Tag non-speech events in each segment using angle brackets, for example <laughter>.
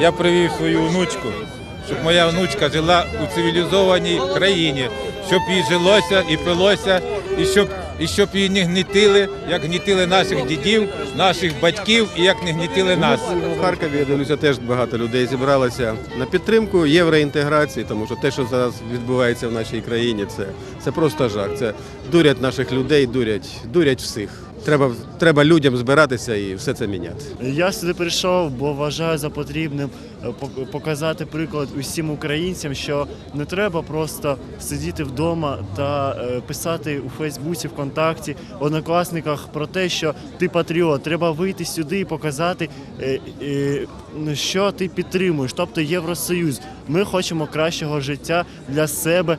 Я привів свою внучку, щоб моя внучка жила у цивілізованій країні, щоб їй жилося і пилося, і щоб, і щоб її не гнітили, як гнітили наших дідів, наших батьків і як не гнітили нас. В Харкові, я дивлюся, теж багато людей зібралося на підтримку євроінтеграції, тому що те, що зараз відбувається в нашій країні, це, це просто жах. Це дурять наших людей, дурять, дурять всіх. Треба, треба людям збиратися і все це міняти. Я сюди прийшов, бо вважаю за потрібним е, пок- показати приклад усім українцям, що не треба просто сидіти вдома та е, писати у Фейсбуці, ВКонтакті, однокласниках про те, що ти патріот. Треба вийти сюди і показати, е, що ти підтримуєш, тобто Євросоюз. Ми хочемо кращого життя для себе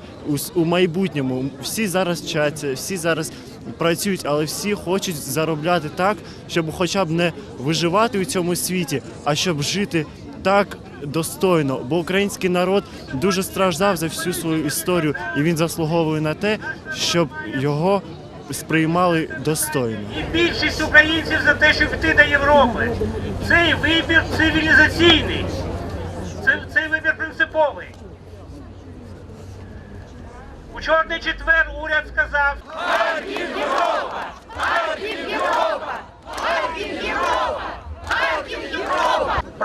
у, майбутньому. Всі зараз вчаться, всі зараз працюють, але всі хочуть заробляти так, щоб хоча б не виживати у цьому світі, а щоб жити так достойно. Бо український народ дуже страждав за всю свою історію, і він заслуговує на те, щоб його сприймали достойно. І більшість українців за те, щоб йти до Європи. Цей вибір цивілізаційний. Це, цей вибір принциповий. У чорний четвер уряд сказав.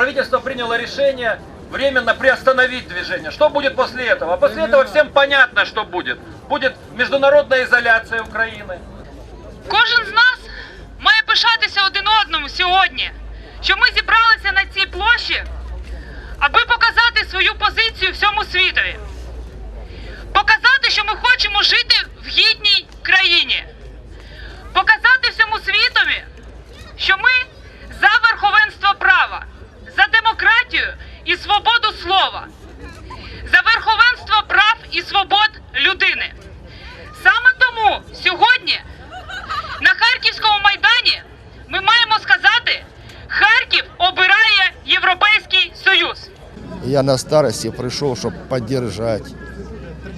правительство приняло решение временно приостановить движение. Что будет после этого? А после этого всем понятно, что будет. Будет международная изоляция Украины. Кожен з нас має пишатися один одному сьогодні, що ми зібралися на цій площі, аби показати свою позицію всьому світові. Показати, що ми хочемо жити в гідній країні. Показати всьому світові, що ми за верховенство права, за демократію і свободу слова, за верховенство прав і свобод людини. Саме тому сьогодні на Харківському майдані ми маємо сказати, Харків обирає Європейський Союз. Я на старости пришел, чтобы поддержать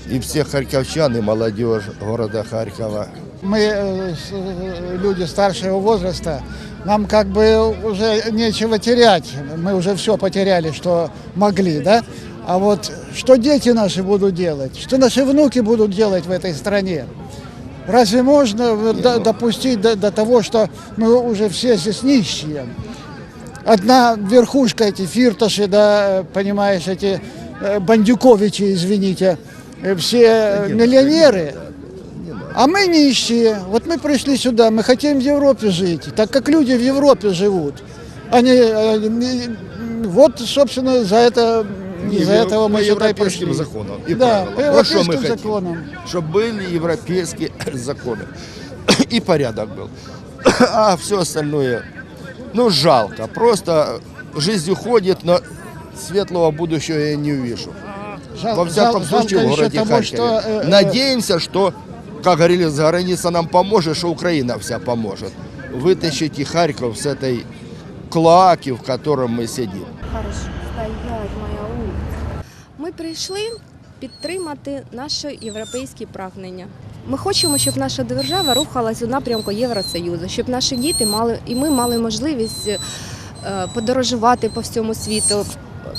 и всех харьковчан, и молодежь города Харькова. Мы э, э, люди старшего возраста, нам как бы уже нечего терять. Мы уже все потеряли, что могли, да? А вот что дети наши будут делать, что наши внуки будут делать в этой стране? Разве можно э, до- допустить до, до того, что мы уже все здесь нищие? Одна верхушка, эти фирташи, да, понимаешь, эти бандюковичи, извините, все э, миллионеры, а мы нищие. Вот мы пришли сюда, мы хотим в Европе жить, так как люди в Европе живут. Они, э, не- вот, собственно, за это, из-за этого мы сюда и европейским пришли. законам и да, правилам. по Вот что мы европейским хотим. законам. Чтобы были европейские <coughs> законы. <coughs> И порядок был. <coughs> А все остальное, ну, жалко. Просто жизнь уходит, но светлого будущего я не увижу. Жал- Во всяком жал- случае, в жалко городе еще того, Харькове. что, э, э, Надеемся, что, как говорили, за граница нам поможет, что Украина вся поможет. Вытащить и Харьков с этой клоаки, в котором мы сидим. Хорошо, стоять, моя улиця. Ми прийшли підтримати наші європейські прагнення. Ми хочемо, щоб наша держава рухалась у напрямку Євросоюзу, щоб наші діти мали і ми мали можливість е, подорожувати по всьому світу,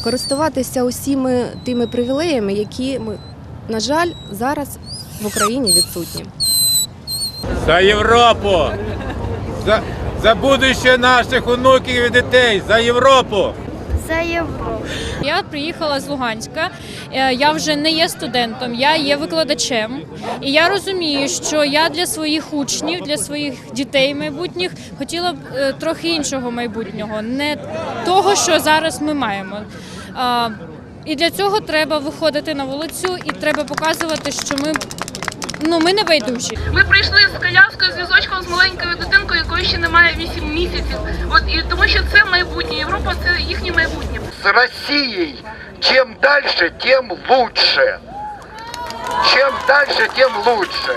користуватися усіми тими привілеями, які ми, на жаль, зараз в Україні відсутні. За Європу! За, за будуще наших онуків і дітей! За Європу! За Європу. Я приїхала з Луганська. Е, Я вже не є студентом, я є викладачем. І я розумію, що я для своїх учнів, для своїх дітей майбутніх хотіла б е, трохи іншого майбутнього, не того, що зараз ми маємо. І для цього треба виходити на вулицю і треба показувати, що ми, ну, ми не байдужі. Ми прийшли з коляскою, з візочком, з маленькою дитинкою, якої ще немає 8 місяців. От і тому, що це майбутнє. Європа це їхнє майбутнє. с Россией. Чем дальше, тем лучше. Чем дальше, тем лучше.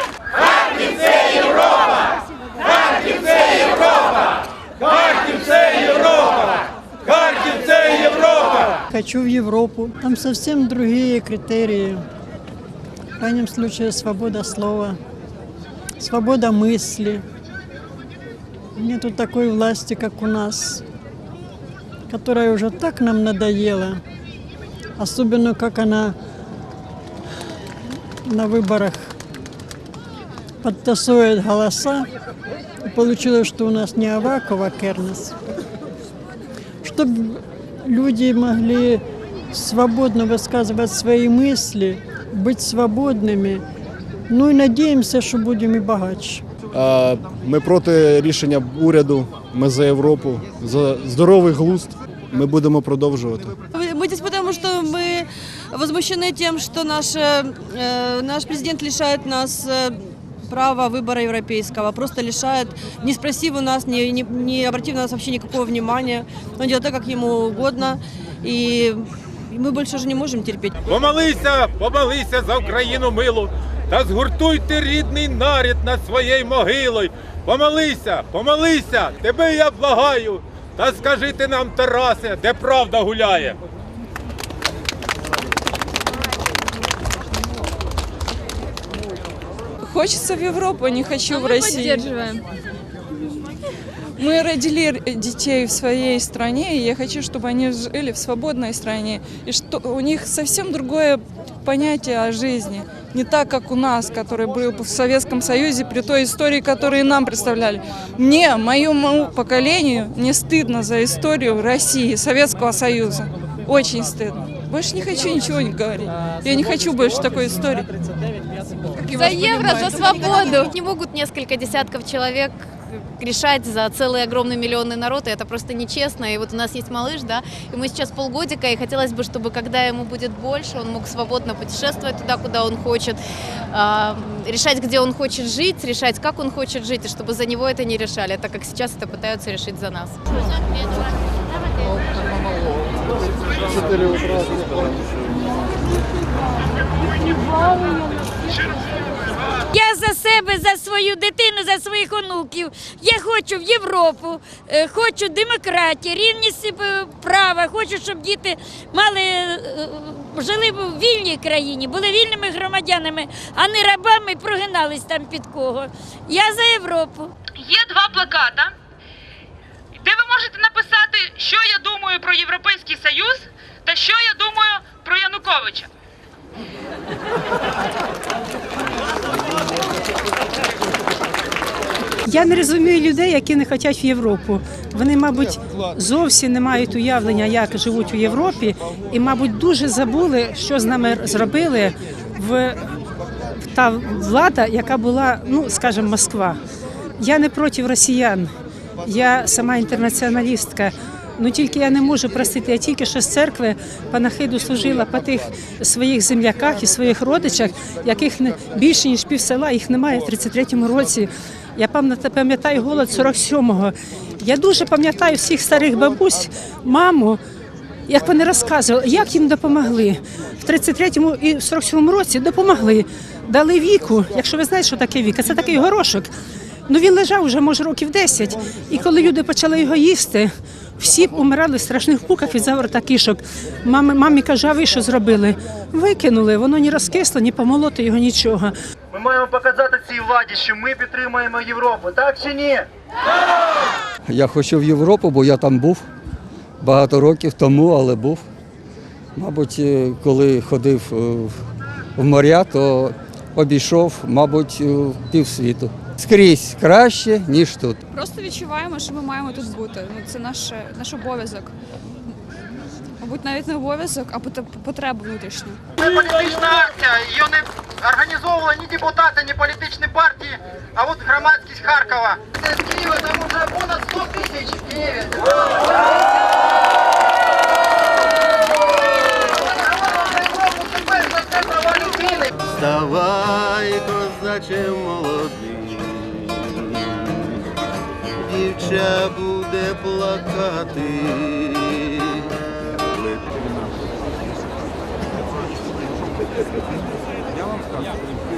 Хочу в Европу. Там совсем другие критерии. В крайнем случае свобода слова. Свобода мысли. Нету такой власти, как у нас, которая уже так нам надоела. Особенно, как она на выборах подтасует голоса. И получилось, что у нас не Авакова, Кернес. Чтобы люди могли свободно высказывать свои мысли, быть свободными. Ну і надіємося, що будемо і багатші. Е, Ми проти рішення уряду, ми за Європу, за здоровий глузд. Ми будемо продовжувати. Мы здесь потому, что мы возмущены тем, что наш, э, наш президент лишает нас э, права выбора европейского, просто лишает, не спросив у нас, не, не, не обратив на нас вообще никакого внимания. Он делает так, как ему угодно, и мы больше уже не можем терпеть. Помолися, помолися за Україну милу, та згуртуйте рідний нарід над своєю могилою. Помолися, помолися, тебе я благаю. Та скажи ти нам, Тарасе, де правда гуляє. Хочется в Европу, не хочу в Россию. Мы родили детей в своей стране, и я хочу, чтобы они жили в свободной стране, и что у них совсем другое понятие о жизни Не так, как у нас, который был в Советском Союзе при той истории, которую нам представляли. Мне, моему поколению, не стыдно за историю России, Советского Союза. Очень стыдно. Больше не хочу ничего не говорить. Я не хочу больше такой истории. За евро, за свободу. Не могут несколько десятков человек решать за целый огромный миллионный народ, и это просто нечестно. И вот у нас есть малыш, да, ему сейчас полгодика, и хотелось бы, чтобы когда ему будет больше, он мог свободно путешествовать туда, куда он хочет, а, решать, где он хочет жить, решать, как он хочет жить, и чтобы за него это не решали, так как сейчас это пытаются решить за нас. Я за себе, за свою дитину, за своїх онуків. Я хочу в Європу, е, хочу демократії, рівність е, права. Хочу, щоб діти мали е, жили в вільній країні, були вільними громадянами, а не рабами і прогинались там під кого. Я за Європу. Є два плаката, де ви можете написати, що я думаю про Європейський Союз та що я думаю про Януковича. Я не розумію людей, які не хочуть в Європу. Вони, мабуть, зовсім не мають уявлення, як живуть у Європі, і, мабуть, дуже забули, що з нами зробили в та влада, яка була, ну скажімо, Москва. Я не проти росіян, я сама інтернаціоналістка. Ну тільки я не можу простити. Я тільки що з церкви панахиду служила по тих своїх земляках і своїх родичах, яких більше ніж пів села, їх немає в 33-му році. Я пам'ятаю голод 47-го. Я дуже пам'ятаю всіх старих бабусь, маму, як вони розказували, як їм допомогли. В 33-му і в 47-му році допомогли. Дали віку. Якщо ви знаєте, що таке віка, це такий горошок. Ну він лежав вже, може, років 10. І коли люди почали його їсти, всі умирали в страшних муках від заворота кишок. Мамі, мамі каже, а ви що зробили? Викинули, воно ні розкисло, ні помолоти його нічого. Ми маємо показати цій владі, що ми підтримуємо Європу, так чи ні? Я хочу в Європу, бо я там був багато років тому, але був. Мабуть, е, коли ходив е, в моря, то обійшов, мабуть, е, півсвіту. Скрізь краще, ніж тут. Просто відчуваємо, що ми маємо тут бути. Ну це наш, наш обов'язок. Мабуть, навіть не обов'язок, а потреба внутрішня. Це політична акція, її не організовували ні депутати, ні політичні партії, а от громадськість Харкова. Це з Києва, там вже понад 100 тисяч в Києві. Вставай, козаче молодий, дівча буде плакати. Я вам скажу.